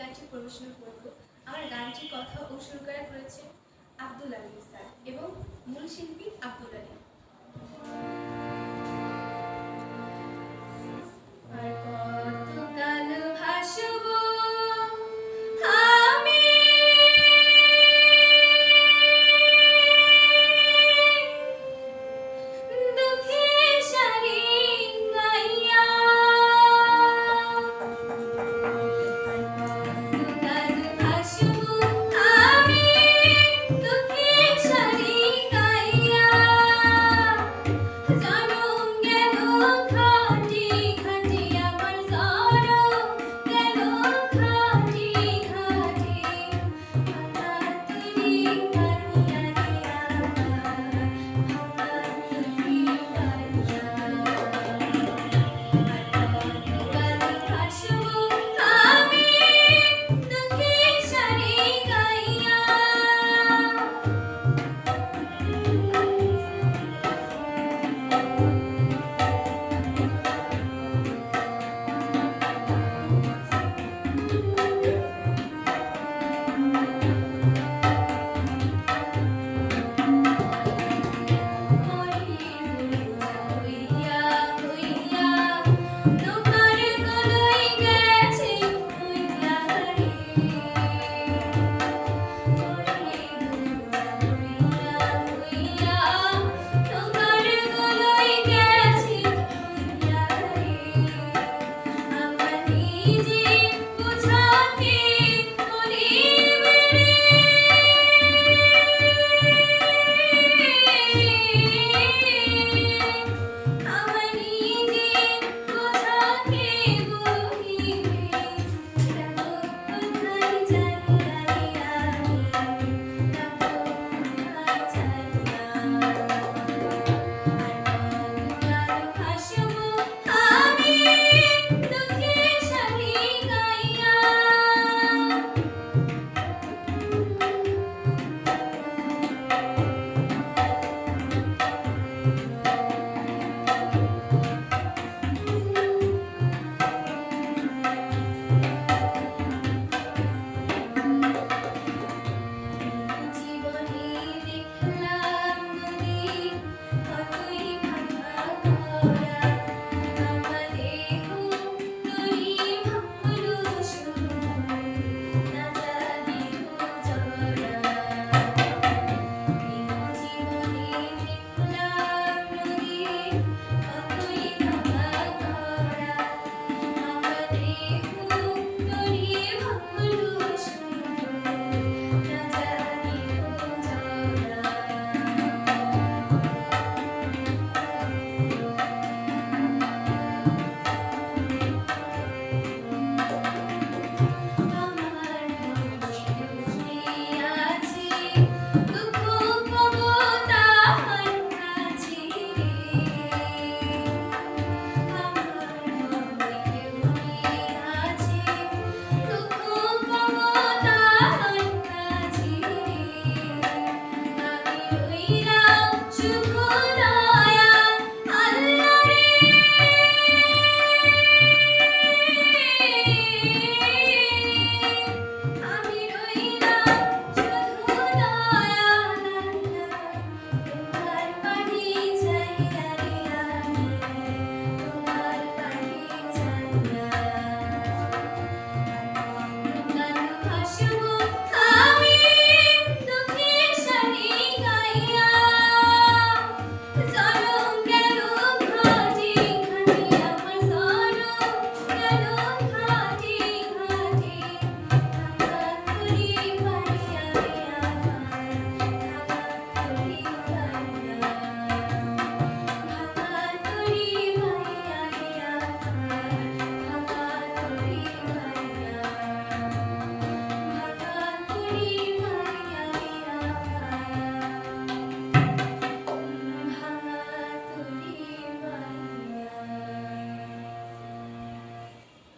গানটি প্রবেশন করব আমার গানটির কথা ও সুরকারা করেছেন আব্দুল আলী স্যার এবং মূল শিল্পী আব্দুল